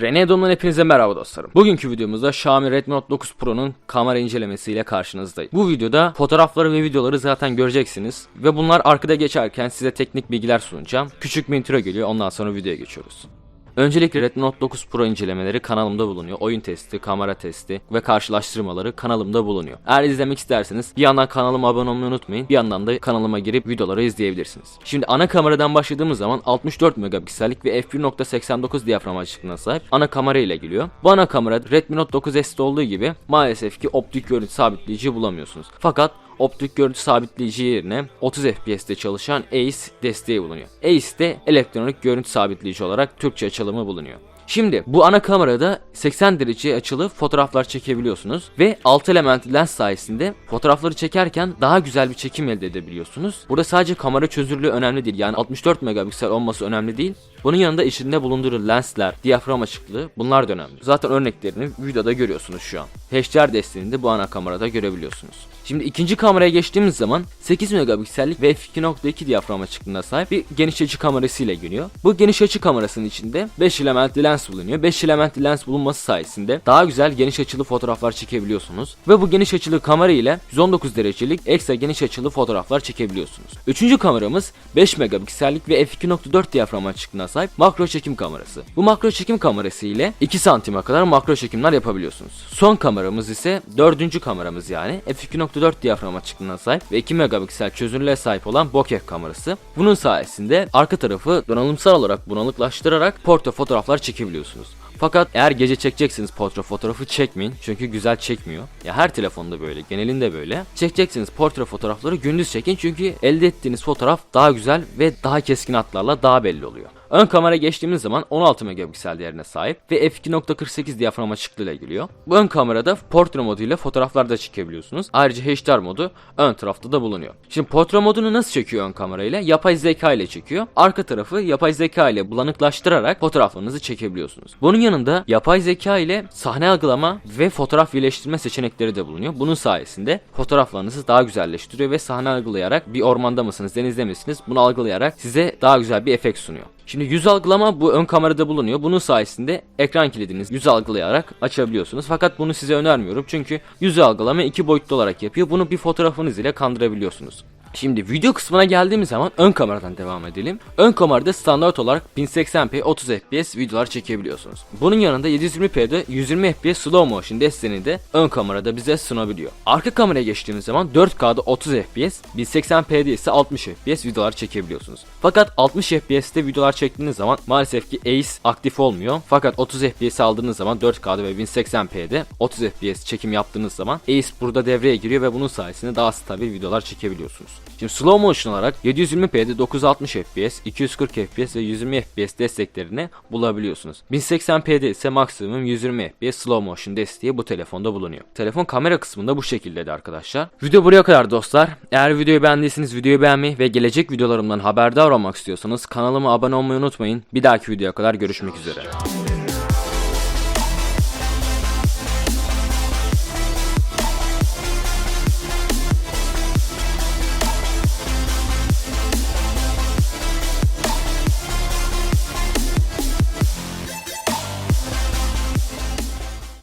Rene Dom'dan hepinize merhaba dostlarım. Bugünkü videomuzda Xiaomi Redmi Note 9 Pro'nun kamera incelemesiyle karşınızdayım. Bu videoda fotoğrafları ve videoları zaten göreceksiniz ve bunlar arkada geçerken size teknik bilgiler sunacağım. Küçük bir intro geliyor ondan sonra videoya geçiyoruz. Öncelikle Redmi Note 9 Pro incelemeleri kanalımda bulunuyor. Oyun testi, kamera testi ve karşılaştırmaları kanalımda bulunuyor. Eğer izlemek isterseniz bir yandan kanalıma abone olmayı unutmayın. Bir yandan da kanalıma girip videoları izleyebilirsiniz. Şimdi ana kameradan başladığımız zaman 64 megapiksellik ve f1.89 diyafram açıklığına sahip ana kamera ile geliyor. Bu ana kamera Redmi Note 9S'te olduğu gibi maalesef ki optik görüntü sabitleyici bulamıyorsunuz. Fakat optik görüntü sabitleyici yerine 30 FPS'te çalışan ACE desteği bulunuyor. ACE de elektronik görüntü sabitleyici olarak Türkçe açılımı bulunuyor. Şimdi bu ana kamerada 80 derece açılı fotoğraflar çekebiliyorsunuz ve alt element lens sayesinde fotoğrafları çekerken daha güzel bir çekim elde edebiliyorsunuz. Burada sadece kamera çözünürlüğü önemli değil. Yani 64 megapiksel olması önemli değil. Bunun yanında içinde bulunduğu lensler, diyafram açıklığı bunlar da önemli. Zaten örneklerini videoda görüyorsunuz şu an. HDR desteğini de bu ana kamerada görebiliyorsunuz. Şimdi ikinci kameraya geçtiğimiz zaman 8 megapiksellik ve f2.2 diyafram açıklığına sahip bir geniş açı kamerası ile geliyor. Bu geniş açı kamerasının içinde 5 elementli lens bulunuyor. 5 elementli lens bulunması sayesinde daha güzel geniş açılı fotoğraflar çekebiliyorsunuz. Ve bu geniş açılı kamera ile 119 derecelik ekstra geniş açılı fotoğraflar çekebiliyorsunuz. Üçüncü kameramız 5 megapiksellik ve f2.4 diyafram açıklığına sahip makro çekim kamerası. Bu makro çekim kamerası ile 2 santime kadar makro çekimler yapabiliyorsunuz. Son kameramız ise dördüncü kameramız yani f2.4 diyafram açıklığına sahip ve 2 megapiksel çözünürlüğe sahip olan bokeh kamerası. Bunun sayesinde arka tarafı donanımsal olarak bulanıklaştırarak portre fotoğraflar çekebiliyorsunuz. Fakat eğer gece çekeceksiniz portre fotoğrafı çekmeyin çünkü güzel çekmiyor. Ya her telefonda böyle, genelinde böyle. Çekeceksiniz portre fotoğrafları gündüz çekin çünkü elde ettiğiniz fotoğraf daha güzel ve daha keskin hatlarla daha belli oluyor. Ön kamera geçtiğimiz zaman 16 megapiksel değerine sahip ve f2.48 diyafram açıklığıyla geliyor. Bu ön kamerada portre modu ile fotoğraflar da çekebiliyorsunuz. Ayrıca HDR modu ön tarafta da bulunuyor. Şimdi portre modunu nasıl çekiyor ön kamera ile? Yapay zeka ile çekiyor. Arka tarafı yapay zeka ile bulanıklaştırarak fotoğraflarınızı çekebiliyorsunuz. Bunun yanında yapay zeka ile sahne algılama ve fotoğraf birleştirme seçenekleri de bulunuyor. Bunun sayesinde fotoğraflarınızı daha güzelleştiriyor ve sahne algılayarak bir ormanda mısınız, denizde misiniz bunu algılayarak size daha güzel bir efekt sunuyor. Şimdi yüz algılama bu ön kamerada bulunuyor. Bunun sayesinde ekran kilidiniz yüz algılayarak açabiliyorsunuz. Fakat bunu size önermiyorum çünkü yüz algılama iki boyutlu olarak yapıyor. Bunu bir fotoğrafınız ile kandırabiliyorsunuz. Şimdi video kısmına geldiğimiz zaman ön kameradan devam edelim. Ön kamerada standart olarak 1080p 30 fps videolar çekebiliyorsunuz. Bunun yanında 720p'de 120 fps slow motion desteğini de ön kamerada bize sunabiliyor. Arka kameraya geçtiğimiz zaman 4K'da 30 fps, 1080p'de ise 60 fps videolar çekebiliyorsunuz. Fakat 60 fps'te videolar çektiğiniz zaman maalesef ki ACE aktif olmuyor. Fakat 30 fps aldığınız zaman 4K'da ve 1080p'de 30 fps çekim yaptığınız zaman ACE burada devreye giriyor ve bunun sayesinde daha stabil videolar çekebiliyorsunuz. Şimdi slow motion olarak 720p'de 960 fps, 240 fps ve 120 fps desteklerini bulabiliyorsunuz. 1080p'de ise maksimum 120 fps slow motion desteği bu telefonda bulunuyor. Telefon kamera kısmında bu şekildeydi arkadaşlar. Video buraya kadar dostlar. Eğer videoyu beğendiyseniz videoyu beğenmeyi ve gelecek videolarımdan haberdar olmak istiyorsanız kanalıma abone olmayı unutmayın. Bir dahaki videoya kadar görüşmek üzere.